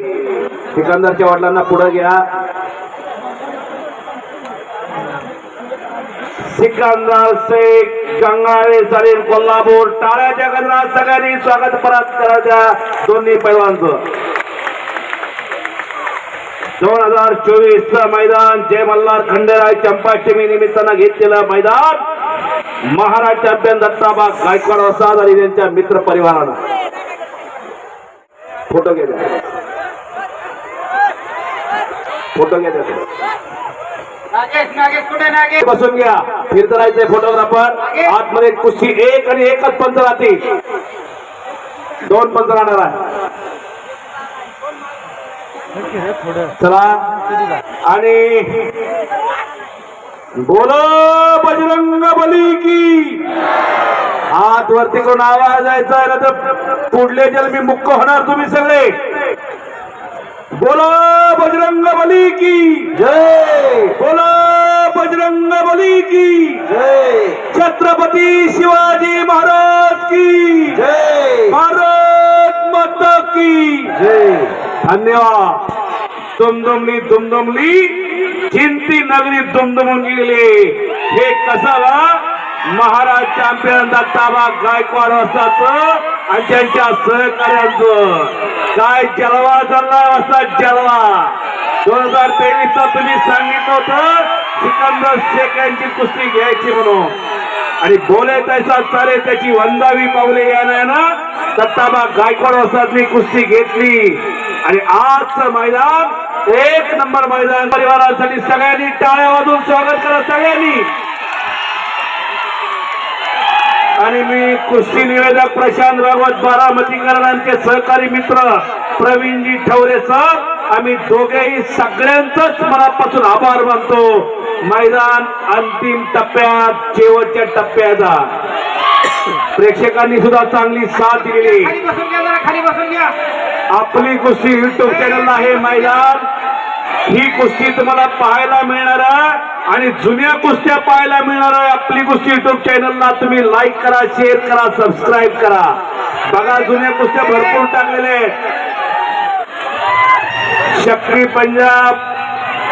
सिकंदरच्या वडिलांना पुढे घ्या. सिकंदर शेख गंगाळे सलीम कोल्हापूर टाळ्याच्या गजरात सगळ्यांनी स्वागत परत करायच्या दोन्ही पैलवानचं. दोन हजार चोवीस च मैदान जय मल्हार खंडेराय चंपाष्टमी निमित्तानं घेतलेलं मैदान. महाराज चॅम्पियन दत्ताबाग गायकवाड वसाद आणि त्यांच्या मित्र परिवारानं. फोटो गेले फोटो घ्या नागेश बसून घ्या. फिरतरायचे फोटोग्राफर आतमध्ये कुस्ती एक आणि एकच पंच राहते दोन पंच राहणार आहे चला. आणि बोलो बजरंग बली की. हात वरती करून आवाज यायचा ना तर पुढले जन्मी मुक्क होणार तुम्ही सगळे. बोलो बली की जय। बोला बजरंग बली की जय। छत्रपती शिवाजी महाराज की जय। भारत माता की जय। धन्यवाद। दुमदुमली दुमदुमली चिंती नगरी दुमदुमून गेले हे कसाला महाराज चॅम्पियन दत्ताबा गायकवाड असतात आणि त्यांच्या सहकार्यांचं काय जलवा झाला असा जलवा? दोन हजार तेवीस ला तुम्ही सांगितलं होतं सिकंदर शेख यांची कुस्ती घ्यायची म्हणून. आणि बोले तैसा चाले त्याची वंदावी पावले यानं दत्ताबा गायकवाड वसातली कुस्ती घेतली. आणि आजचं मैदान एक नंबर मैदान. परिवारासाठी सगळ्यांनी टाळ्या वाजून स्वागत करा सगळ्यांनी. आणि मी कुस्ती निवेदक प्रशांत भागवत बारामतीकरांचे सहकारी मित्र प्रवीणजी ठवरे सर आम्ही दोघेही सगळ्यांचंच मनापासून आभार मानतो. मैदान अंतिम टप्प्यात शेवटच्या टप्प्याचा प्रेक्षकांनी सुद्धा चांगली साथ दिलेली. आपली कुस्ती युट्यूब चॅनलला आहे मैदान. ही कुस्ती तुम्हाला पाहायला मिळणार आहे. आणि जुन्या कुस्त्या पाहायला मिळणार आहे आपली कुस्ती युट्यूब चॅनलला तुम्ही लाईक करा शेअर करा सबस्क्राईब करा. बघा जुन्या कुस्त्या भरपूर टाकलेल्या आहेत. शक्री पंजाब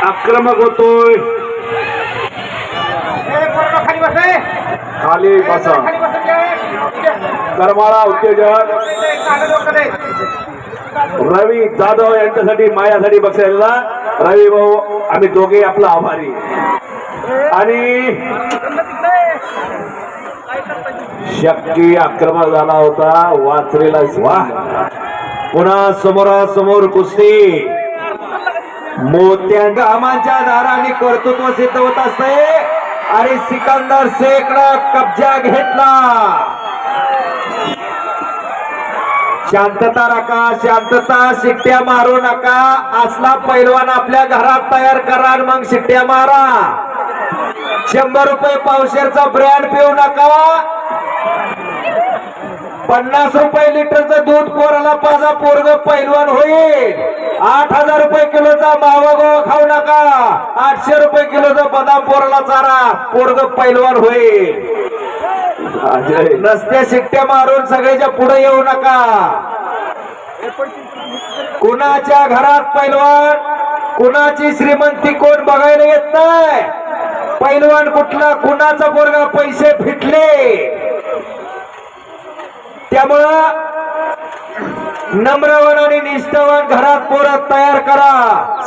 आक्रमक होतोय. खाली बस. बसा करमाळा उत्तेजक. रवी जाधव यांच्यासाठी माझ्यासाठी बसायला रवी भाऊ आम्ही दोघे आपला आभारी. आणि शक्ती आक्रमक झाला होता वाचलेला वा पुन्हा समोरासमोर कुस्ती. मोत्या कामाच्या दाराने कर्तृत्व सिद्ध होत असते आणि सिकंदर शेकडा कब्जा घेतला. शांतता राखा शांतता शिट्ट्या मारू नका. असला पैलवान आपल्या घरात तयार करा आणि मग शिट्ट्या मारा. शंभर रुपये पावशेरचा ब्रँड पिऊ नका. पन्नास रुपये लिटरचं दूध पोराला पाजा पोरग पैलवान होईल. आठ हजार रुपये किलोचा मावा गोवा खाऊ नका. आठशे रुपये किलोचा बदाम पोराला चारा पोरग पैलवान होईल. नसत्या शिट्ट्या मारून सगळ्याच्या पुढे येऊ नका. कुणाच्या घरात पैलवान कुणाची श्रीमंती कोण बघायला येत नाही? पैलवान कुठला कुणाचा पोरगा पैसे फिटले? त्यामुळं नम्रवान आणि निष्ठावान घरात पोरं तयार करा.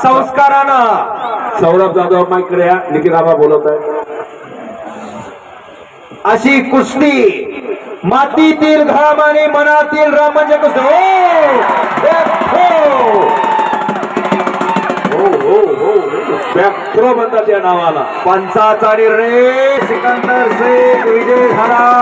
संस्कारानं. सौरभ जाधव माईकडे आबा बोलत आहे अशी कुस्ती. मातीतील घाम आणि मनातील राम म्हणजे कुस्ती. हो हो, हो, हो, हो. म्हणतात या नावाला. पंचाचा निर्णय. सिकंदर शेख विजय झाला.